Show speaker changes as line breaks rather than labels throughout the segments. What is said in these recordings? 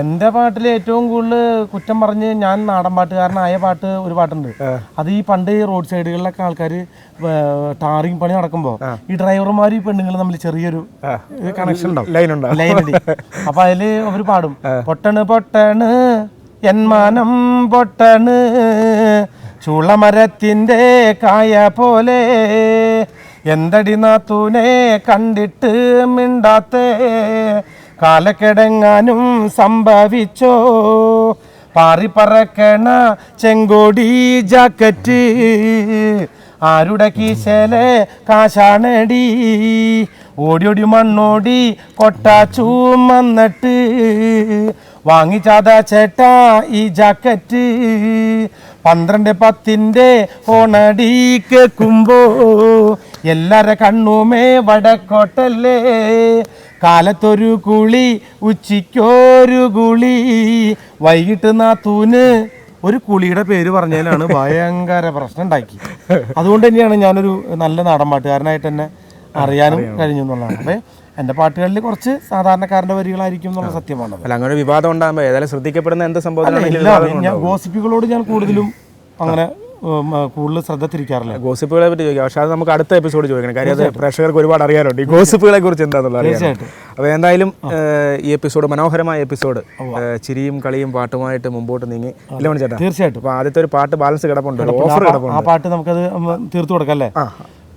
എന്റെ പാട്ടിൽ ഏറ്റവും കൂടുതൽ കുറ്റം പറഞ്ഞ് ഞാൻ നാടൻ പാട്ടുകാരനായ പാട്ട് ഒരു പാട്ടുണ്ട്. അത് ഈ പണ്ട് റോഡ് സൈഡുകളിലൊക്കെ ആൾക്കാർ ടാറിങ് പണി നടക്കുമ്പോൾ ഈ ഡ്രൈവർമാർ ഈ പെണ്ണുങ്ങൾ തമ്മിൽ ചെറിയൊരു കണക്ഷൻ ഉണ്ടാവും.
ലൈൻ
അപ്പൊ അതിൽ അവർ പാടും. പൊട്ടണ് പൊട്ടണ് എന്മാനം പൊട്ടണ് ചുളമരത്തിന്റെ കായ പോലെ. എന്തടി നാത്തൂനെ കണ്ടിട്ട് മിണ്ടാത്തേ? കാലക്കിടങ്ങാനും സംഭവിച്ചോ? പാറിപ്പറക്കണ ചെങ്കോടി ജാക്കറ്റ്. ആരുടെ കീശലെ കാശാണടി? ഓടി ഓടി മണ്ണോടി കൊട്ടാച്ചൂമന്നിട്ട് വാങ്ങിച്ചാതാ ചേട്ടാ ഈ ജാക്കറ്റ്. പന്ത്രണ്ട് പത്തിന്റെ ഓണടി കേൾക്കുമ്പോ എല്ലാരെ കണ്ണുമേ വടക്കോട്ടല്ലേ? കാലത്തൊരു കുളി ഉച്ചയ്ക്കൊരു കുളി. വൈകിട്ട് നാത്തൂന് ഒരു കുളിയുടെ പേര് പറഞ്ഞതിലാണ് ഭയങ്കര പ്രശ്നം ഉണ്ടാക്കി അതുകൊണ്ട് തന്നെയാണ് ഞാനൊരു നല്ല നാടൻ പാട്ടുകാരനായിട്ട് തന്നെ അറിയാനും കഴിഞ്ഞു എന്നുള്ളതാണ്. അപ്പൊ എന്റെ പാട്ടുകളിൽ കുറച്ച് സാധാരണക്കാരന്റെ വരികളായിരിക്കും എന്നുള്ള സത്യമാണ്
അല്ല അങ്ങനെ വിവാദം ഉണ്ടാകുമ്പോൾ ഏതായാലും ശ്രദ്ധിക്കപ്പെടുന്ന എന്ത്
സംഭവം ഗോസിപ്പുകളോട് ഞാൻ കൂടുതലും അങ്ങനെ കൂടുതൽ ശ്രദ്ധ തിരിക്കാറില്ല
ഗോസിപ്പുകളെ പറ്റി ചോദിക്കാം. പക്ഷേ അത് നമുക്ക് അടുത്ത എപ്പിസോഡ് ചോദിക്കണം. കാര്യം അത് പ്രേക്ഷകർക്ക് ഒരുപാട് അറിയാനുണ്ട്. ഈ ഗോസിപ്പുകളെ കുറിച്ച് എന്താണെന്നുള്ള അറിയാം
തീർച്ചയായിട്ടും.
അപ്പോൾ എന്തായാലും ഈ എപ്പിസോഡ് മനോഹരമായ എപ്പിസോഡ് ചിരിയും കളിയും പാട്ടുമായിട്ട് മുമ്പോട്ട് നീങ്ങി. ഇല്ല ചേട്ടാ
തീർച്ചയായിട്ടും.
അപ്പോൾ ആദ്യത്തെ ഒരു പാട്ട് ബാലൻസ് കിടപ്പുണ്ട്. ഓഫർ കിടപ്പുണ്ട്.
ആ പാട്ട് നമുക്കത് തീർത്തു കൊടുക്കാം അല്ലേ?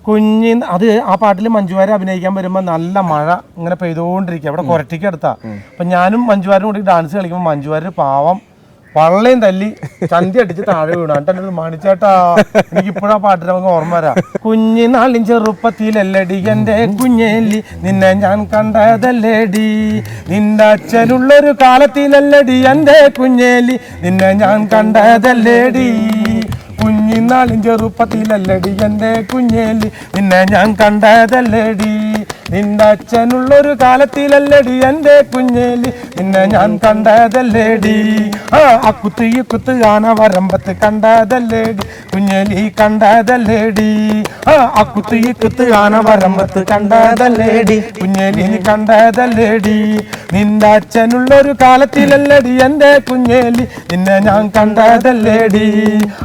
കുഞ്ഞി അത് ആ പാട്ടിൽ മഞ്ജുവാരെ അഭിനയിക്കാൻ വരുമ്പോൾ നല്ല മഴ ഇങ്ങനെ പെയ്തുകൊണ്ടിരിക്കുക. അവിടെ കൊരട്ടിക്ക് അടുത്താ അപ്പം ഞാനും മഞ്ജുവാരും കൂടി ഡാൻസ് കളിക്കുമ്പോൾ മഞ്ജുവാര് പാവം വള്ളയും തല്ലി ചന്തി അടിച്ച് താഴെ വീണു. എന്നിട്ട് എന്നെ മണിച്ചേട്ടാ എനിക്ക് ഇപ്പോഴാ പാട്ടിന് നമുക്ക് ഓർമ്മ വരാ. കുഞ്ഞിനാളിൻ ചെറുപ്പത്തിലല്ലടി എന്റെ കുഞ്ഞേലി നിന്നെ ഞാൻ കണ്ടതല്ലേടി. നിന്റെ അച്ഛനുള്ളൊരു കാലത്തിലല്ലടി എന്റെ കുഞ്ഞേലി നിന്നെ ഞാൻ കണ്ടതല്ലേടി. കുഞ്ഞിനാളിൻ ചെറുപ്പത്തിലല്ലടി എന്റെ കുഞ്ഞേലി നിന്നെ ഞാൻ കണ്ടതല്ലേടി. നിന്റെ അച്ഛനുള്ളൊരു കാലത്തിലല്ലടി എന്റെ കുഞ്ഞേലി? നിന്നെ ഞാൻ കണ്ടതല്ലേടി? ആ അക്കുത്ത് ഈ കുത്ത് ആന വരമ്പത്ത് കണ്ടതല്ലേടി? കുഞ്ഞേലി കണ്ടതല്ലേടി? ആ അക്കുത്ത് ഈ കുത്ത് ആന വരമ്പത്ത് കണ്ടതല്ലേടി? കുഞ്ഞേലി കണ്ടതല്ലേടി? നിന്റെ അച്ഛനുള്ളൊരു കാലത്തിലല്ലടി എന്റെ കുഞ്ഞേലി? നിന്നെ ഞാൻ കണ്ടതല്ലേടി?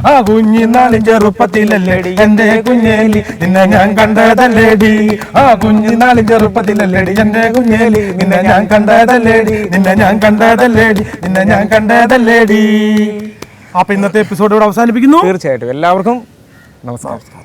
ആ കുഞ്ഞിനാളിൻ ചെറുപ്പത്തിലല്ലേടി എന്റെ കുഞ്ഞേലി? നിന്നെ ഞാൻ കണ്ടതല്ലേടി? ആ കുഞ്ഞിനാളിൻ ചെറുപ്പത്തിലല്ലേടി? എന്റെ കുഞ്ഞേലി നിന്നെ ഞാൻ കണ്ടതല്ലേടി? നിന്നെ ഞാൻ കണ്ടതല്ലേടി? നിന്നെ ഞാൻ കണ്ടതല്ലേടി? അപ്പൊ ഇന്നത്തെ എപ്പിസോഡ് ഇവിടെ അവസാനിപ്പിക്കുന്നു.
തീർച്ചയായിട്ടും. എല്ലാവർക്കും നമസ്കാരം.